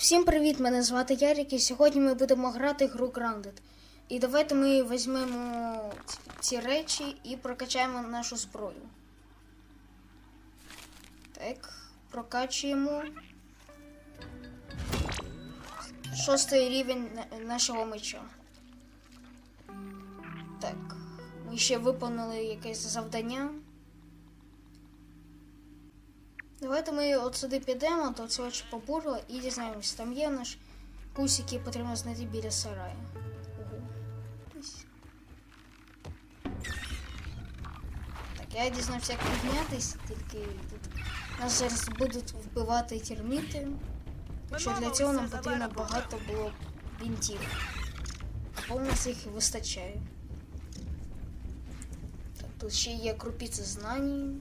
Всім привіт! Мене звати Ярік і сьогодні ми будемо грати гру Grounded. І давайте ми візьмемо ці- речі і прокачаємо нашу зброю. Так, прокачуємо. Шостий рівень нашого меча. Так, ми ще виконали якесь завдання. Давайте ми от сюди підемо до цього чіпобурла і дізнаємося, там є наш кус, який потрібно знайти біля сараю. Ого. Так, я дізнався, як піднятись, тільки тут нас зараз будуть вбивати терміти. Що для цього нам потрібно багато було бінтів. Бо у нас їх вистачає. Так, тут ще є крупіці знань.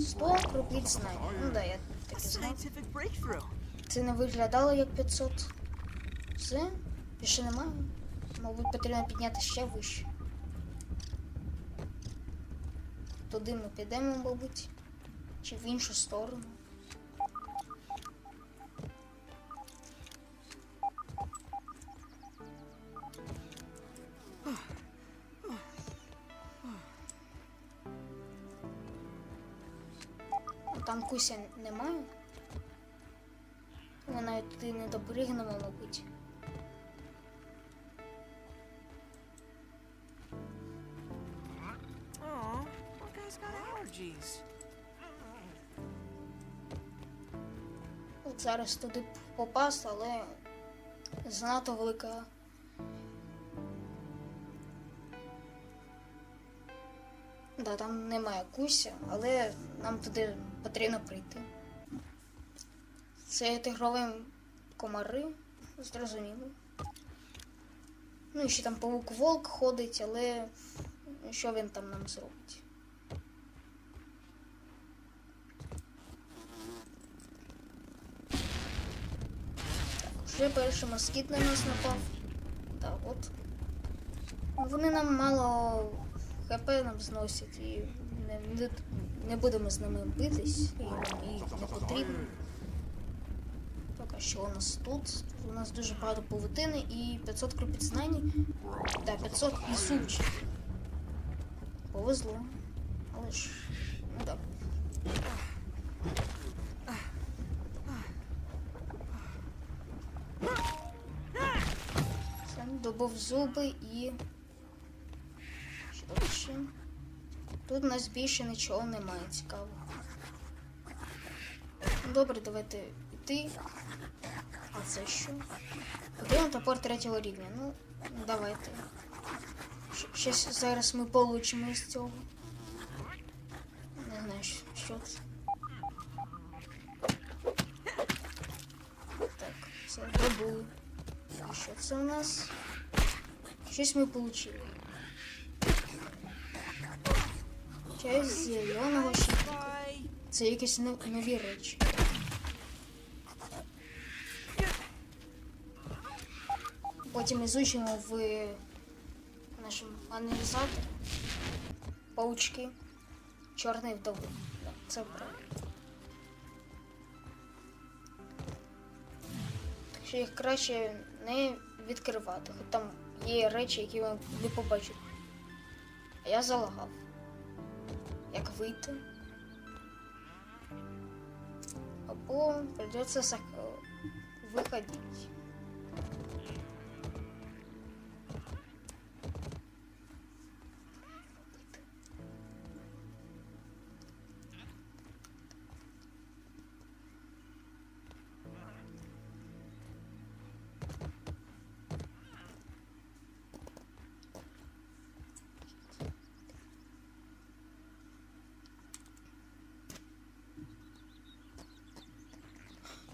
100 крупиць знань. Ну да, я таке знаю. знав. Це не виглядало як 500. Все? Більше немає. Мабуть, потрібно підняти ще вище. Туди ми підемо, мабуть. Чи в іншу сторону. Ну, куся немає. Навіть туди не допригнемо, мабуть. От зараз туди попасти, але занадто велика. Да, там немає куся, але нам туди потрібно прийти. Це тигрові комари, зрозуміло. Ну, і ще там павук волк ходить, але що він там нам зробить? Вже перший москіт на нас напав. Так, от. Вони нам мало хп нам зносять і не, не, будемо з ними битись, і їх не потрібно. А що у нас тут? У нас дуже багато павутини і 500 крупиць знані. Так, 500 і сумчі. Повезло. Але ж. Ну так. Добув зуби і. Що ще? Тут у нас більше нічого немає цікавого. Ну, Добре, давайте йти. А це що? Потрібен топор третього рівня. Ну, давайте. Щ- Щось зараз ми получимо з цього. Не знаю, що- що це. Так, все, добули. І що це у нас? Щось ми получили. Часть зеленого щитка. Це якісь нов- нові речі. Потім ізучимо в нашому аналізаторі паучки чорний вдови. Це правильно. Що їх краще не відкривати, там є речі, які ви не побачите. А я залагав. Як вийти? Або придется сак...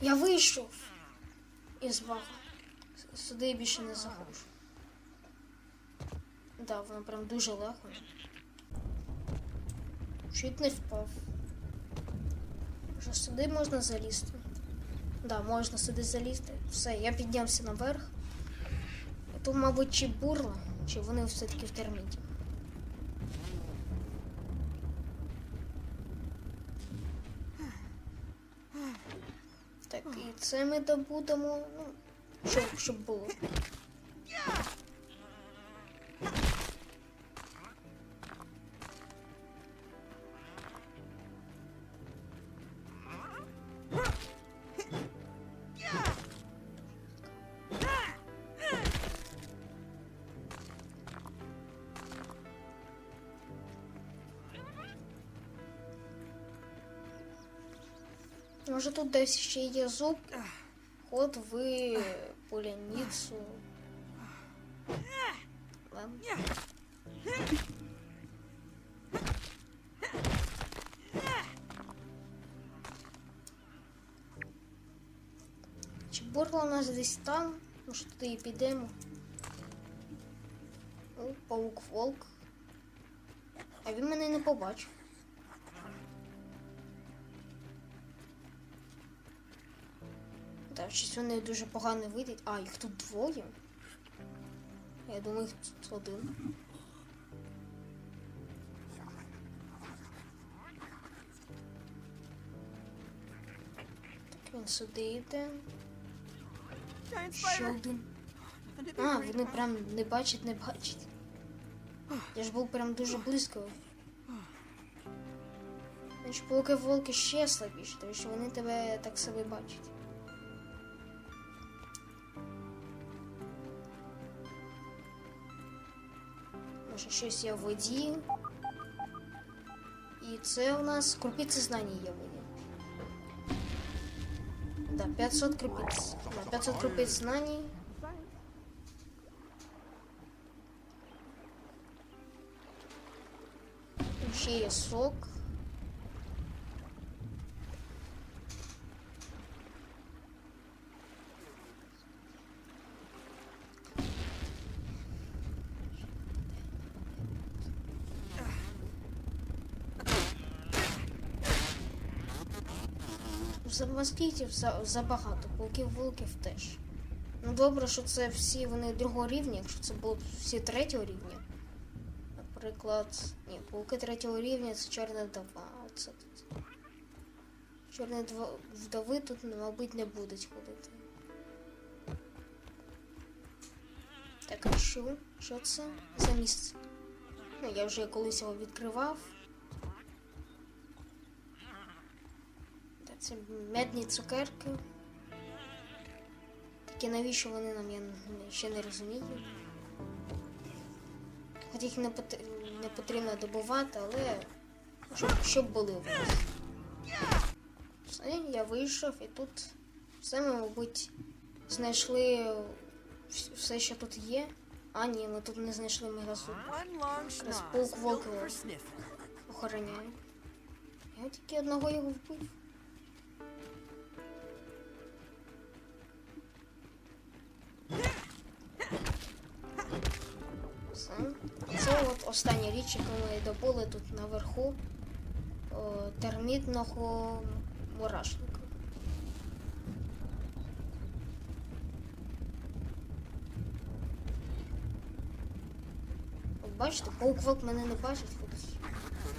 Я вийшов із бага. С- Сюди я більше не заходжу. Да, воно прям дуже легко. Чуть не впав. Вже сюди можна залізти. Да, можна сюди залізти. Все, я піднявся наверх. Тут, мабуть, чи бурла, чи вони все-таки в терміті. Так, і це ми добудемо. Ну, щоб, щоб було. Може тут десь ще є зуб? Ход в поляницю. Чи бурла у нас десь там? Може туди і підемо? О, паук волк. А він мене не побачив. Так, щось вони дуже погано вийдуть. А, їх тут двоє. Я думаю, їх тут один. Так, він сюди йде. Ще один. А, вони прям не бачать, не бачать. Я ж був прям дуже близько. Значить, поки волки ще слабіші, тому що вони тебе так себе бачать. щось є в воді. І це у нас крупиці знання є в воді. Да, 500 крупиць. Да, 500 крупиць знань. Ще є сок. Москітів за, забагато, полків вулків теж. Ну добре, що це всі вони другого рівня, якщо це було б всі третього рівня. Наприклад, ні, полки третього рівня це чорна вдова. а Це тут. Чорні дво- вдови тут, ну, мабуть, не будуть ходити. Так, а що? Що це за місце? Ну, я вже колись його відкривав. Це медні цукерки. Такі навіщо вони нам, я ще не розумію. Хоч їх не, не потрібно добувати, але щоб, щоб були в нас. Все, я вийшов і тут все ми, мабуть, знайшли все, що тут є. А, ні, ми тут не знайшли long schnoz, полк волкова. for Я тільки одного його вбив. Остання річ, яку ми добули тут наверху термітного мурашника. От бачите, паук волк мене не бачить,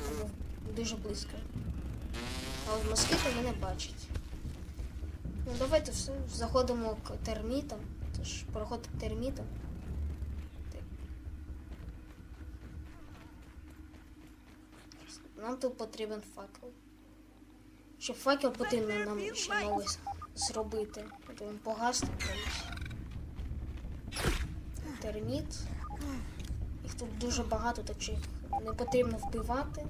тому дуже близько. А от москіти мене бачать. Ну давайте все, заходимо к термітам. Це ж проход к термітам. Так. Нам тут потрібен факел. Щоб факел потрібно нам ще новий зробити. От він погасне колись. Терміт. Їх тут дуже багато, так що їх не потрібно вбивати.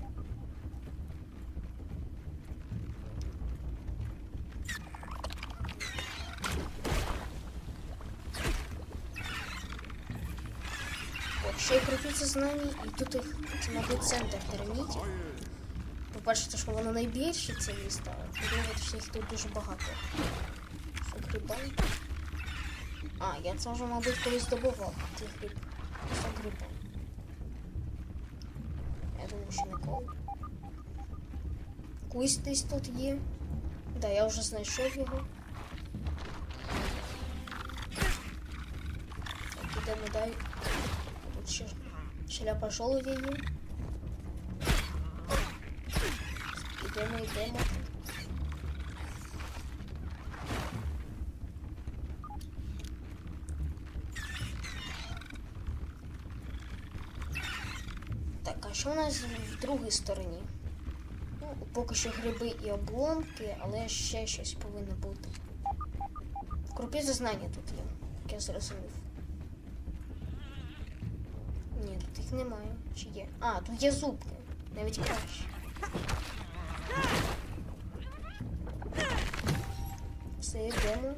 Ще й крутиться знання, і тут їх, мабуть, центр термітів. Ви бачите, що воно найбільше це місто, а по-друге, що їх тут дуже багато. Що грибай. А, я це вже, мабуть, колись добував, ці гриб. Що грибай. Я думаю, що ніколи. Кусь десь тут є. Да, я вже знайшов його. Так, ідемо далі. Тут ще шляпа жолудя є. йдемо, йдемо. Так, а що у нас в другій стороні? Ну, Поки що гриби і обломки, але ще щось повинно бути. Крупі зазнання тут є, як я зрозумів. Ні, тут їх немає. Чи є? А, тут є зубки. Навіть краще. Все, йдемо.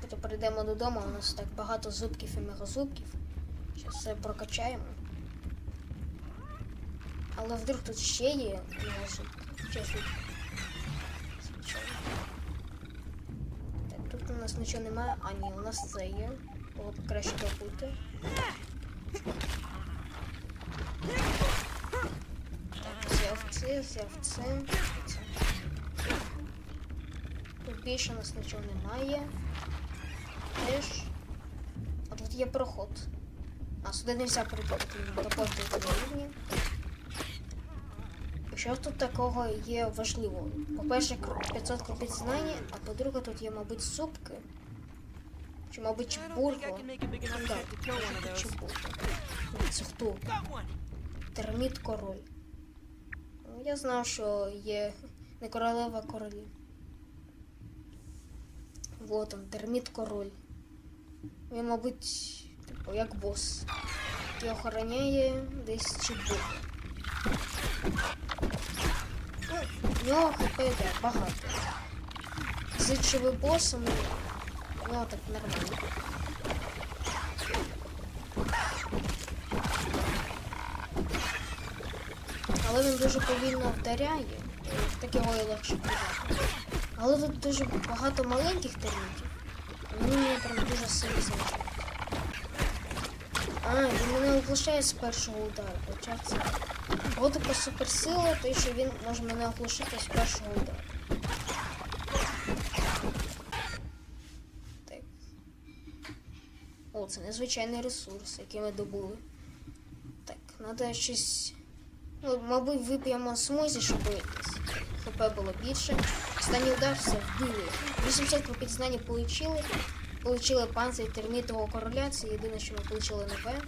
Потім прийдемо додому, у нас так багато зубків і мегазубків. Зараз все прокачаємо. Але вдруг тут ще є мегазубки. Зубки? Так, тут у нас нічого немає. А, ні, у нас це є. От краще добути. Це, взяв це. це. Тут більше у нас нічого немає. Теж. А тут є проход. А сюди не можна прийти проходити рівні. І Що тут такого є важливого? По-перше, 500 крупиць знання, а по-друге, тут є, мабуть, супки. Чи, мабуть, enough Так, hit Це хто? Терміт король. Ну, Я знав, що є не королева а королі. Вот он, терміт король. Він, мабуть, типу, як бос. Який охороняє десь чебуру. Ну, в нього хп йде багато. З ЧВ босом у нього так нормально. Але він дуже повільно вдаряє, і його і легше прибрати. Але тут дуже багато маленьких термітів. Вони мені прям дуже сильно заважають. А, він мене оглушає з першого удару. Хоча це. Його така суперсила, то що він може мене оглушити з першого удару. Так. О, це незвичайний ресурс, який ми добули. Так, треба щось. Ну, мабуть, вип'ємо смузі, щоб ХП було більше. Останній удар все вбили. 800 крупиць знання получили. Получили панцир термітового короля. Це єдине, що ми получили нове.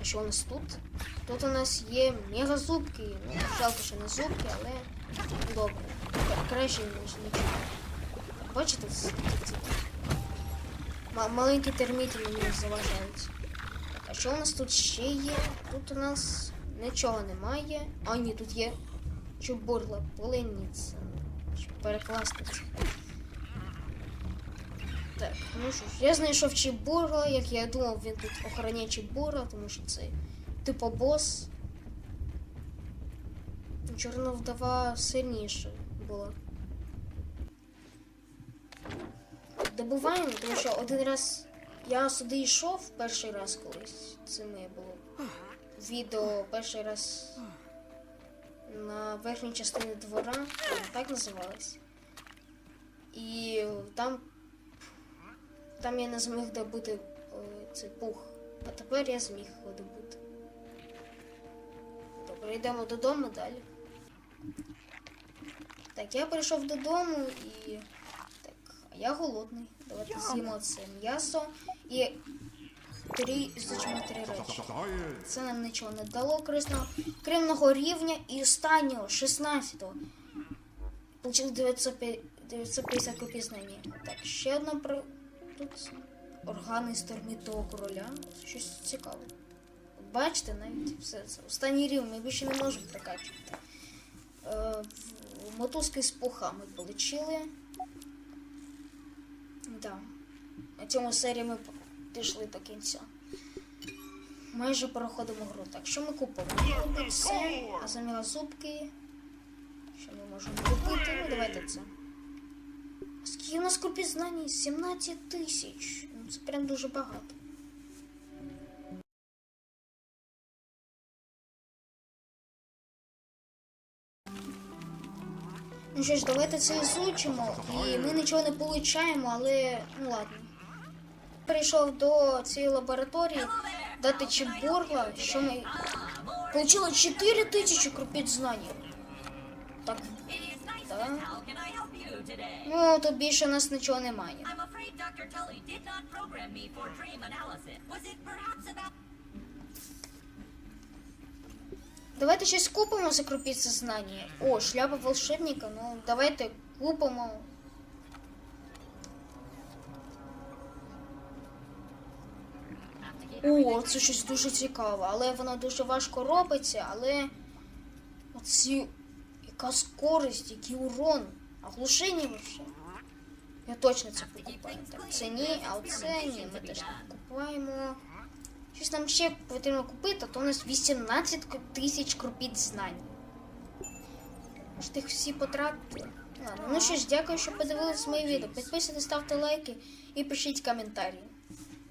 А що у нас тут? Тут у нас є мегазубки. Ну, жалко, що не зубки, але добре. Краще, ніж нічого. Бачите, ці- ці- ма- маленькі терміти мені заважають. А що у нас тут ще є? Тут у нас нічого немає. А ні, тут є чубурла, перекласти це. Так, ну що ж, я знайшов Чебурла, як я думав, він тут охороняє Чебурла, тому що це типу бос. Чорна вдова сильніше була. Добуваємо, тому що один раз я сюди йшов перший раз колись. Це моє було відео перший раз на верхній частині двора, так називалось. І там, там я не зміг добути е, цей пух. А тепер я зміг його добути. Добре, йдемо додому далі. Так, я прийшов додому і. Так, а я голодний. Давайте з'їмо це м'ясо і три зачимо три речі. Це нам нічого не дало корисного. Крім одного рівня і останнього, 16-го. Получили 950 копій знання. Так, ще одна про. Тут органи стормітого короля. Щось цікаве. Бачите, навіть все це. Останній рівень ми більше не можемо прокачувати. Е, мотузки з пухами отримали. Да. На цьому серії ми дійшли до кінця. Майже проходимо гру. Так, що ми купимо? Мабуть, це, а замість зубки. Що ми можемо купити? Ну, давайте це. Скільки у нас копій знань? 17 тисяч. Ну, це прям дуже багато. Ну що ж, давайте це ізучимо. І ми нічого не получаємо, але ну ладно. Прийшов до цієї лабораторії дати чебурла, що ми. Получили 4 тисячі крупиць знань. Так. так? How can I help you today? Ну, тут більше у нас нічого немає. I'm afraid Dr. Tully did not program me for dream analysis. Was it perhaps about Давайте щось купимо за крупиці знання. О, шляпа волшебника. Ну, давайте купимо. О, це щось дуже цікаве, але воно дуже важко робиться, але оці яка скорость, який урон, оглушення вообще. Я точно це покупаю. Так, це ні, а оце ні, ми теж купуємо. Щось нам ще потрібно купити, а то у нас 18 тисяч крупіць знань. Може їх всі потратити? Ладно, ну що ж, дякую, що подивились моє відео. Підписуйтесь, ставте лайки і пишіть коментарі.